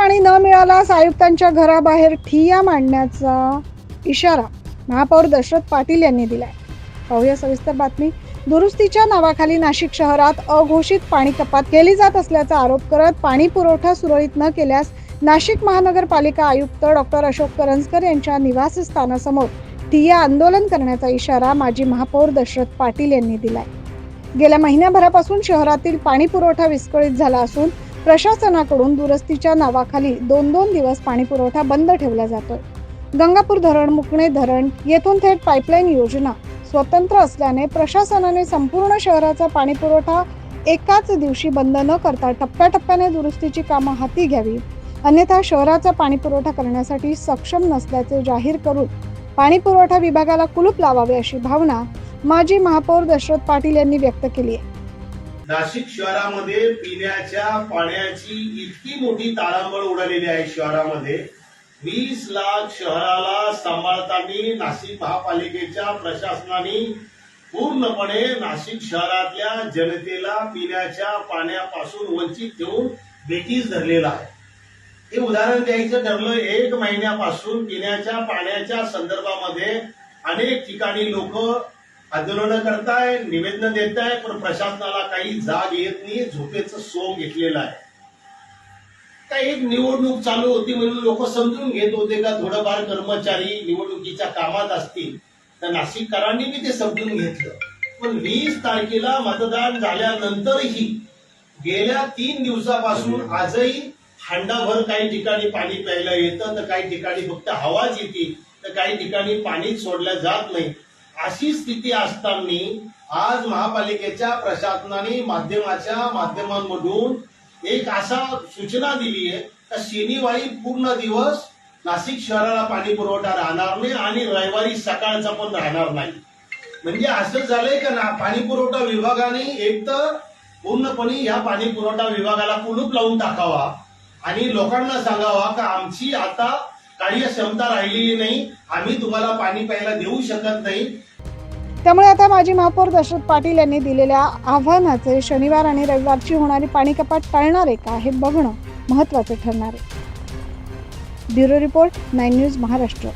पाणी न मिळाल्यास आयुक्तांच्या घराबाहेर ठिया मांडण्याचा इशारा महापौर दशरथ पाटील यांनी दिलाय. पाहूया सविस्तर बातमी. दुरुस्तीच्या नावाखाली नाशिक शहरात अघोषित पाणी कपात केली जात असल्याचा आरोप करत पाणी पुरवठा सुरळीत न केल्यास नाशिक महानगरपालिका आयुक्त डॉक्टर अशोक करंजकर यांच्या निवासस्थानासमोर ठिय्या आंदोलन करण्याचा इशारा माजी महापौर दशरथ पाटील यांनी दिलाय. गेल्या महिन्याभरापासून शहरातील पाणी पुरवठा विस्कळीत झाला असून प्रशासनाकडून दुरुस्तीच्या नावाखाली दोन दोन दिवस पाणीपुरवठा बंद ठेवला जातोय. गंगापूर धरण मुकणे धरण येथून थेट पाईपलाईन योजना स्वतंत्र असल्याने प्रशासनाने संपूर्ण शहराचा पाणीपुरवठा एकाच दिवशी बंद न करता टप्प्याटप्प्याने दुरुस्तीची कामं हाती घ्यावी अन्यथा शहराचा पाणीपुरवठा करण्यासाठी सक्षम नसल्याचे जाहीर करून पाणीपुरवठा विभागाला कुलूप लावावे अशी भावना माजी महापौर दशरथ पाटील यांनी व्यक्त केली आहे. नाशिक शहरामध्ये पिण्याच्या पाण्याची इतकी मोठी तारांबळ उडालेली आहे शहरामध्ये. वीस लाख शहराला सांभाळताना नाशिक महापालिकेच्या प्रशासनाने पूर्णपणे नाशिक शहरातल्या जनतेला पिण्याच्या पाण्यापासून वंचित ठेवून बेटीस धरलेला आहे. हे उदाहरण द्यायचं ठरलं एक महिन्यापासून पिण्याच्या पाण्याच्या संदर्भामध्ये अनेक ठिकाणी लोक आंदोलन करताय निवेदन देत आहे पण प्रशासनाला काही जाग येत नाही झोपेचं सोम घेतलेलं आहे. का एक निवडणूक चालू होती म्हणून लोक समजून घेत होते का थोडंफार कर्मचारी निवडणुकीच्या कामात असतील. तर नाशिककरांनी मी ते समजून घेतलं. पण वीस तारखेला मतदान झाल्यानंतरही गेल्या तीन दिवसापासून आजही हांडाभर काही ठिकाणी पाणी प्यायला येतं तर काही ठिकाणी फक्त हवाच येते तर काही ठिकाणी पाणीच सोडलं जात नाही. अशी स्थिती असताना आज महापालिकेच्या प्रशासनाने माध्यमाच्या माध्यमांमधून एक असा सूचना दिली आहे का शनिवारी पूर्ण दिवस नाशिक शहराला पाणी पुरवठा राहणार नाही आणि रविवारी सकाळचा पण राहणार नाही. म्हणजे असं झालंय का ना पाणी पुरवठा विभागाने एक तर पूर्णपणे या पाणी पुरवठा विभागाला कुलूप लावून टाकावा आणि लोकांना सांगावा का आमची आता काही क्षमता राहिलेली नाही आम्ही तुम्हाला पाणी प्यायला देऊ शकत नाही त्यामुळे आता माजी महापौर दशरथ पाटील यांनी दिलेल्या आव्हानाचे शनिवार आणि रविवारची होणारी पाणी कपात टाळणार आहे का हे बघणं महत्वाचं ठरणार आहे. Bureau report nine news Maharashtra.